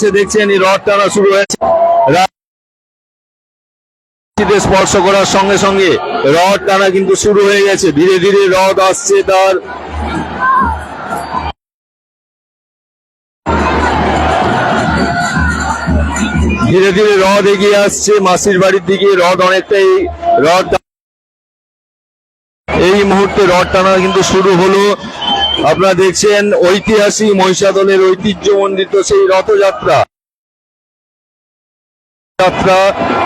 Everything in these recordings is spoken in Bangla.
সে দেখছেন এই রথ টানা শুরু হয়েছে। স্পর্শ করার সঙ্গে সঙ্গে রথ টানা কিন্তু শুরু হয়ে গেছে। ধীরে ধীরে রথ আসছে তার। ধীরে ধীরে রথ এগিয়ে আসছে। মাসির বাড়ির দিকে রথ অনেকটাই রথ এই মুহূর্তে রথ টানা কিন্তু শুরু হলো। আপনারা দেখছেন ঐতিহাসিক মহিষাদলের ঐতিহ্যমণ্ডিত সেই রথযাত্রা। যাত্রা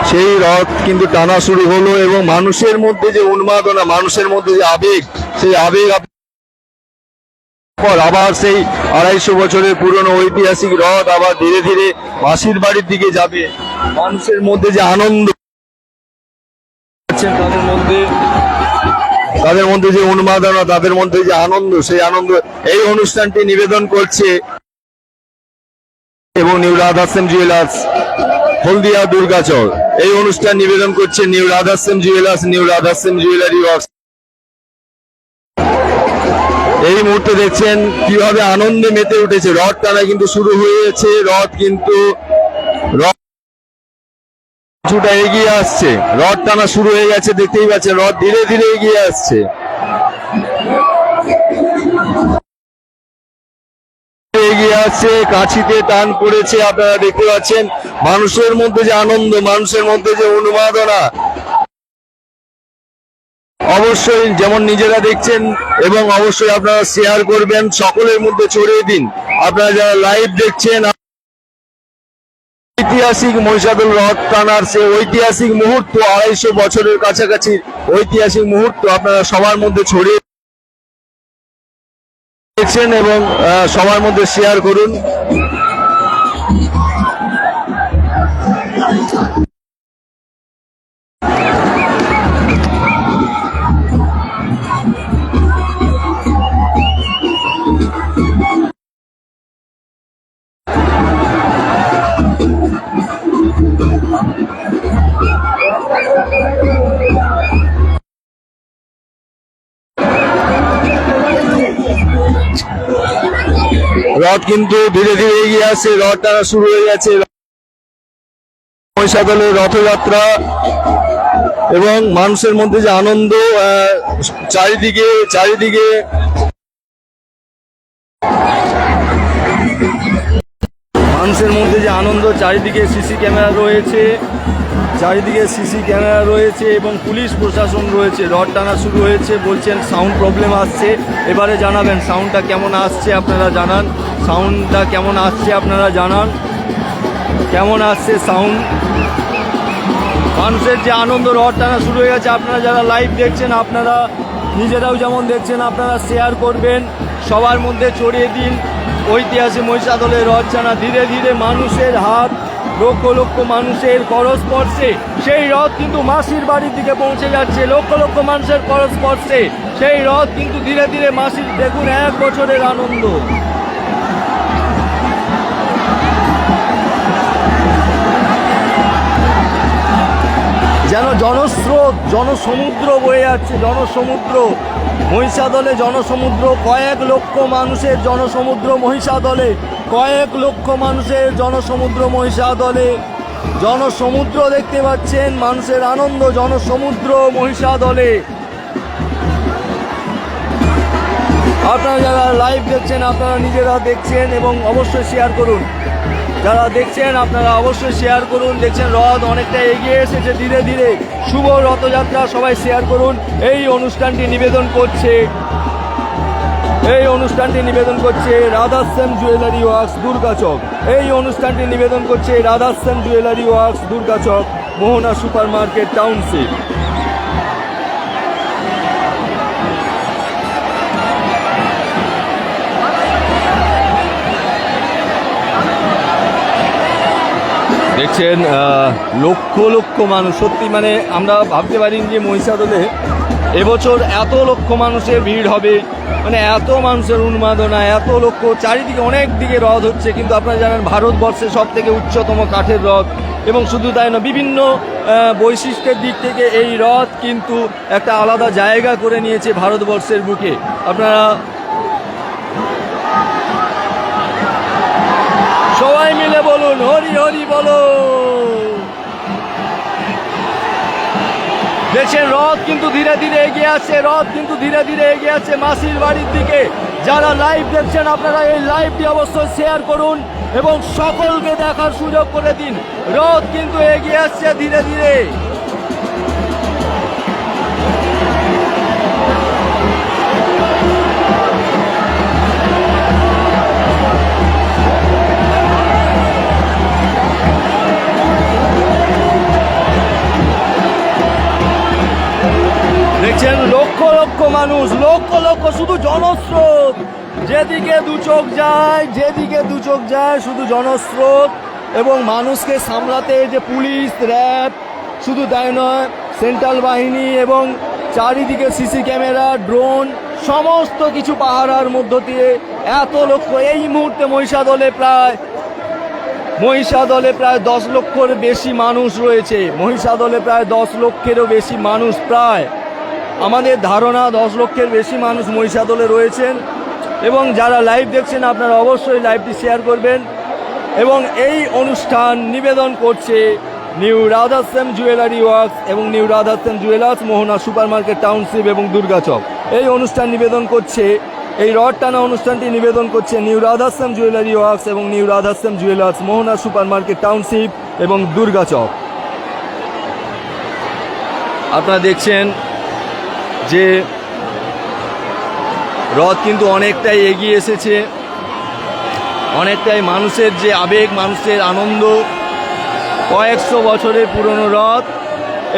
সেই রথ কিন্তু টানা শুরু হলো এবং মানুষের মধ্যে যে উন্মাদনা, মানুষের মধ্যে যে আবেগ, সেই আবেগ পর আবার সেই আড়াইশো বছরের পুরনো ঐতিহাসিক রথ আবার ধীরে ধীরে মাসির বাড়ির দিকে যাবে। মানুষের মধ্যে যে আনন্দ তাদের মধ্যে তাদের মধ্যে যে উন্মাদনা, তাদের মধ্যে যে আনন্দ, সেই আনন্দ, এই অনুষ্ঠানটি নিবেদন করছে এবং নিউ রাধাশ্যাম জুয়েলার্স হলদিয়া দুর্গাচর এই অনুষ্ঠান নিবেদন করছে new Radhashyam jewellers new Radhashyam jewellery works এই মুহূর্তে দেখছেন কীভাবে আনন্দে মেতে উঠেছে। রথ টানা কিন্তু শুরু হয়েছে। রথ কিন্তু রথ কিছুটা এগিয়ে আসছে। রথ টানা শুরু হয়ে গেছে, দেখতেই পাচ্ছে রথ ধীরে ধীরে এগিয়ে আসছে। এগিয়ে আসছে কাছিতে টান পড়েছে, আপনারা দেখতে পাচ্ছেন, মানুষের মধ্যে যে আনন্দ, মানুষের মধ্যে যে উন্মাদনা। অবশ্যই যেমন নিজেরা দেখছেন এবং অবশ্যই আপনারা শেয়ার করবেন, সকলের মধ্যে ছড়িয়ে দিন। আপনারা যারা লাইভ দেখছেন ঐতিহাসিক মহিষাদুল রথ টানার সে ঐতিহাসিক মুহূর্ত, আড়াইশো বছরের কাছাকাছি ঐতিহাসিক মুহূর্ত আপনারা সবার মধ্যে ছড়িয়ে দেখছেন এবং সবার মধ্যে শেয়ার করুন। রথ কিন্তু ধীরে ধীরে এগিয়ে আসছে, রথ টানা শুরু হয়ে গেছে। মহিষাদলের রথযাত্রা এবং মানুষের মধ্যে যে আনন্দ চারিদিকে চারিদিকে মানুষের মধ্যে যে আনন্দ, চারিদিকে সিসি ক্যামেরা রয়েছে। চারিদিকে সিসি ক্যামেরা রয়েছে এবং পুলিশ প্রশাসন রয়েছে। রড টানা শুরু হয়েছে, বলছেন সাউন্ড প্রবলেম আসছে। এবারে জানাবেন, সাউন্ডটা কেমন আসছে আপনারা জানান। সাউন্ডটা কেমন আসছে আপনারা জানান। কেমন আসছে সাউন্ড? মানুষের যে আনন্দ, রড টানা শুরু হয়ে গেছে। আপনারা যারা লাইভ দেখছেন, আপনারা নিজেরাও যেমন দেখছেন, আপনারা শেয়ার করবেন। সবার মধ্যে ছড়িয়ে দিন। ঐতিহাসিক মহিষাদলের রথ জানা ধীরে ধীরে মানুষের হাত, লক্ষ লক্ষ মানুষের করস্পর্শে সেই রথ কিন্তু মাসির বাড়ির দিকে পৌঁছে যাচ্ছে, লক্ষ লক্ষ মানুষের করস্পর্শে সেই রথ কিন্তু ধীরে ধীরে মাসির দেখুন এক বছরের আনন্দ। যেন জনস্রোত, জনসমুদ্র বয়ে যাচ্ছে, জনসমুদ্র। মহিষাদলে জনসমুদ্র, কয়েক লক্ষ মানুষের জনসমুদ্র মহিষাদলে, কয়েক লক্ষ মানুষের জনসমুদ্র মহিষাদলে। জনসমুদ্র দেখতে পাচ্ছেন, মানুষের আনন্দ, জনসমুদ্র মহিষাদলে। আপনারা যারা লাইভ দেখছেন, আপনারা নিজেরা দেখছেন এবং অবশ্যই শেয়ার করুন। যারা দেখছেন, আপনারা অবশ্যই শেয়ার করুন। দেখছেন, রথ অনেকটা এগিয়ে এসেছে ধীরে ধীরে। শুভ রথযাত্রা, সবাই শেয়ার করুন। এই অনুষ্ঠানটি নিবেদন করছে, এই অনুষ্ঠানটি নিবেদন করছে রাধাশ্যাম জুয়েলারি ওয়ার্কস দুর্গাচক এই অনুষ্ঠানটি নিবেদন করছে Radhashyam jewellery works Durgachak Mohana super market township দেখছেন লক্ষ লক্ষ মানুষ। সত্যি মানে আমরা ভাবতে পারিনি যে মহিষাদলে এবছর এত লক্ষ মানুষের ভিড় হবে মানে এত মানুষের উন্মাদনা, এত লক্ষ, চারিদিকে অনেক দিকে রথ হচ্ছে, কিন্তু আপনারা জানেন ভারতবর্ষের সব থেকে উচ্চতম কাঠের রথ এবং শুধু তাই না বিভিন্ন বৈশিষ্ট্যের দিক থেকে এই রথ কিন্তু একটা আলাদা জায়গা করে নিয়েছে ভারতবর্ষের বুকে। আপনারা মিলে বলুন, হরি হরি বলো। দেশের রথ কিন্তু ধীরে ধীরে এগিয়ে আসছে, রথ কিন্তু ধীরে ধীরে এগিয়ে আসছে মাসির বাড়ির দিকে। যারা লাইভ দেখছেন, আপনারা এই লাইভটি অবশ্যই শেয়ার করুন এবং সকলকে দেখার সুযোগ করে দিন। রথ কিন্তু এগিয়ে আসছে ধীরে ধীরে। দেখছেন লক্ষ লক্ষ মানুষ, লক্ষ লক্ষ শুধু জনস্রোত। যেদিকে দু চোখ যায়, যেদিকে দু চোখ যায়, শুধু জনস্রোত। এবং মানুষকে সামলাতে যে পুলিশ, র্যাব, শুধু তাই নয়, সেন্ট্রাল বাহিনী এবং চারিদিকে সিসি ক্যামেরা, ড্রোন, সমস্ত কিছু পাহারার মধ্য দিয়ে এত লক্ষ, এই মুহূর্তে মহিষাদলে প্রায় মহিষাদলে প্রায় দশ লক্ষর বেশি মানুষ রয়েছে। মহিষাদলে প্রায় দশ লক্ষেরও বেশি মানুষ প্রায় আমাদের ধারণা দশ লক্ষের বেশি মানুষ মহিষাদলে রয়েছেন এবং যারা লাইভ দেখছেন আপনারা অবশ্যই লাইভটি শেয়ার করবেন এবং এই অনুষ্ঠান নিবেদন করছে নিউ রাধাশ্যাম জুয়েলারি ওয়ার্কস এবং new Radhashyam jewellers Mohana super market township এবং দুর্গাচক এই অনুষ্ঠান নিবেদন করছে, এই রড টানা অনুষ্ঠানটি নিবেদন করছে নিউ রাধাশ্যাম জুয়েলারি ওয়ার্কস এবং new Radhashyam jewellers Mohana super market township এবং দুর্গাচক আপনারা দেখছেন যে রথ কিন্তু অনেকটাই এগিয়ে এসেছে, অনেকটাই মানুষের যে আবেগ, মানুষের আনন্দ, কয়েকশো বছরের পুরনো রথ,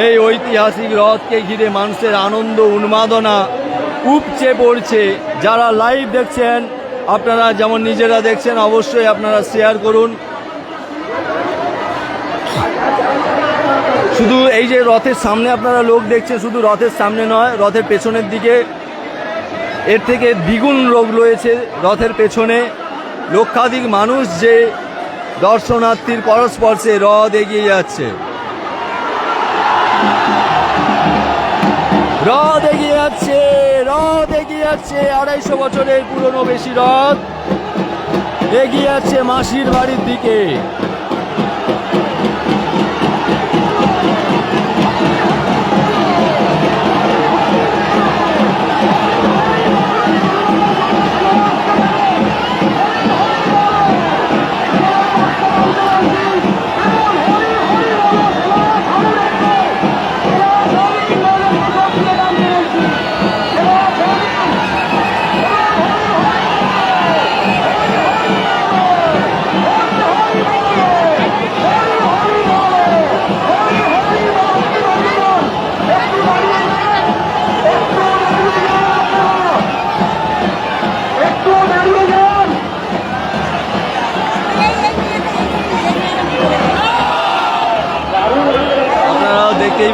এই ঐতিহাসিক রথকে ঘিরে মানুষের আনন্দ, উন্মাদনা উপচে পড়ছে। যারা লাইভ দেখছেন, আপনারা যেমন নিজেরা দেখছেন, অবশ্যই আপনারা শেয়ার করুন। শুধু এই যে রথের সামনে আপনারা লোক দেখছেন শুধু রথের সামনে নয়, রথের পেছনের দিকে এর থেকে দ্বিগুণ লোক রয়েছে রথের পেছনে। লক্ষাধিক মানুষ যে দর্শনার্থীর পরস্পর্শে রথ এগিয়ে যাচ্ছে। রথ এগিয়ে যাচ্ছে, রথ এগিয়ে যাচ্ছে, আড়াইশো বছরের পুরনো বেশি রথ। এগিয়ে যাচ্ছে মাসির বাড়ির দিকে।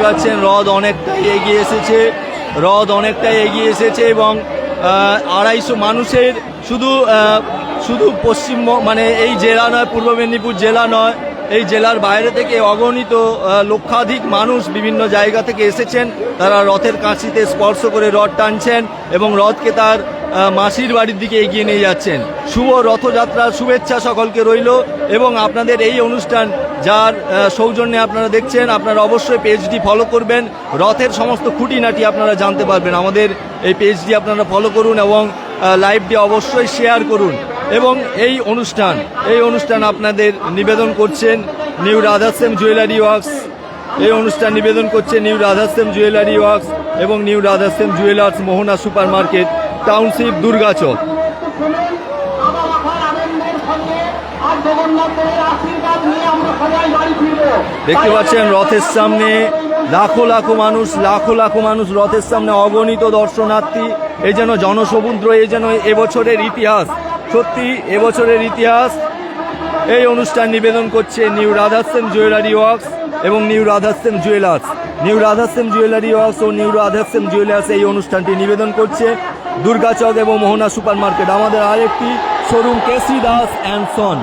পাচ্ছেন হ্রদ অনেকটাই এগিয়ে এসেছে হ্রদ অনেকটাই এগিয়ে এসেছে এবং আড়াইশো মানুষের শুধু শুধু পশ্চিম মানে এই জেলা নয়, পূর্ব মেদিনীপুর জেলা নয় এই জেলার বাইরে থেকে অগণিত লক্ষাধিক মানুষ বিভিন্ন জায়গা থেকে এসেছেন। তারা রথের কাঁচিতে স্পর্শ করে রথ টানছেন এবং রথকে তার মাসির বাড়ির দিকে এগিয়ে নিয়ে যাচ্ছেন। শুভ রথযাত্রার শুভেচ্ছা সকলকে রইল এবং আপনাদের এই অনুষ্ঠান যার সৌজন্যে আপনারা দেখছেন, আপনারা অবশ্যই পেজটি ফলো করবেন। রথের সমস্ত খুঁটিনাটি আপনারা জানতে পারবেন। আমাদের এই পেজটি আপনারা ফলো করুন এবং লাইভটি অবশ্যই শেয়ার করুন। এবং এই অনুষ্ঠান এই অনুষ্ঠান আপনাদের নিবেদন করছেন নিউ রাধাশ্যাম জুয়েলারি ওয়ার্কস। এই অনুষ্ঠান নিবেদন করছে নিউ রাধাশ্যাম জুয়েলারি ওয়ার্কস এবং new Radhashyam jewellers Mohana super market township Durgachak. দেখতে পাচ্ছেন রথের সামনে লাখো লাখো মানুষ, লাখো লাখো মানুষ রথের সামনে অগণিত দর্শনার্থী। এই যেন জনসমুদ্র, এই যেন এবছরের ইতিহাস। সত্যি, এবছরের ইতিহাস। এই অনুষ্ঠান নিবেদন করছে নিউ রাধাসেন জুয়েলারি ওয়ার্কস এবং new Radhashyam jewellers. New Radhashyam jewellery works ও নিউ রাধাসেন জুয়েলার্স এই অনুষ্ঠানটি নিবেদন করছে দুর্গাচক এবং মোহনা সুপার মার্কেট আমাদের আরেকটি showroom K C Das and son.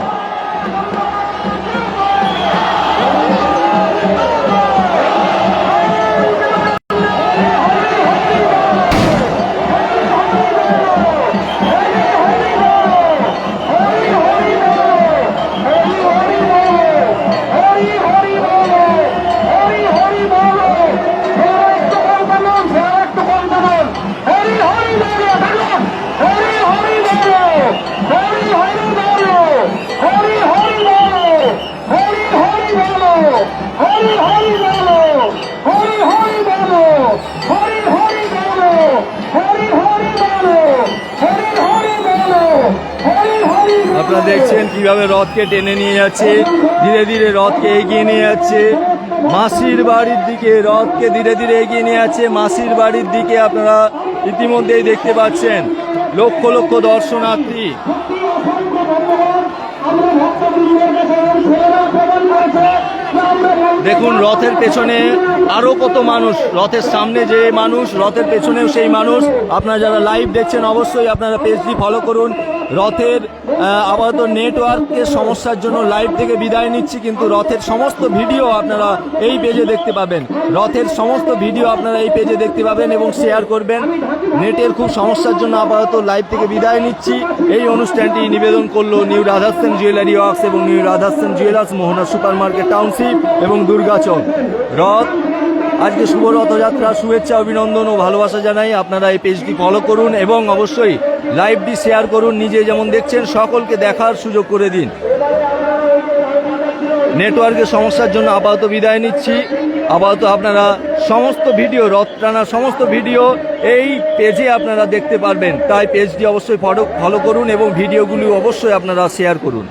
আপনারা দেখছেন কীভাবে রথকে টেনে নিয়ে যাচ্ছে। ধীরে ধীরে রথকে এগিয়ে নিয়ে যাচ্ছে। মাসির বাড়ির দিকে রথকে ধীরে ধীরে এগিয়ে নিয়ে যাচ্ছে। মাসির বাড়ির দিকে আপনারা ইতিমধ্যেই দেখতে পাচ্ছেন লক্ষ লক্ষ দর্শনার্থী। দেখুন, রথের পেছনে আরও কত মানুষ, রথের সামনে যে মানুষ, রথের পেছনেও সেই মানুষ। আপনারা যারা লাইভ দেখছেন, অবশ্যই আপনারা পেজটি ফলো করুন। রথের আপাতত নেটওয়ার্কের সমস্যার জন্য লাইভ থেকে বিদায় নিচ্ছি, কিন্তু রথের সমস্ত ভিডিও আপনারা এই পেজে দেখতে পাবেন। রথের সমস্ত ভিডিও আপনারা এই পেজে দেখতে পাবেন এবং শেয়ার করবেন। নেটের খুব সমস্যার জন্য আপাতত লাইভ থেকে বিদায় নিচ্ছি। এই অনুষ্ঠানটি নিবেদন করল নিউ রাধাস্থান জুয়েলারি ওয়ার্কস এবং new Radhashyam jewellers Mohana super market township এবং দুর্গাচক। রথ আজকে শুভ রথযাত্রা শুভেচ্ছা, অভিনন্দন ও ভালোবাসা জানাই। আপনারা এই পেজটি ফলো করুন এবং অবশ্যই লাইভটি শেয়ার করুন। নিজে যেমন দেখছেন, সকলকে দেখার সুযোগ করে দিন। নেটওয়ার্কের সমস্যার জন্য আপাতত বিদায় নিচ্ছি। আপাতত আপনারা সমস্ত ভিডিও রথ টানার সমস্ত ভিডিও এই পেজে আপনারা দেখতে পারবেন। তাই পেজটি অবশ্যই ফটো ফলো করুন এবং ভিডিওগুলি অবশ্যই আপনারা শেয়ার করুন।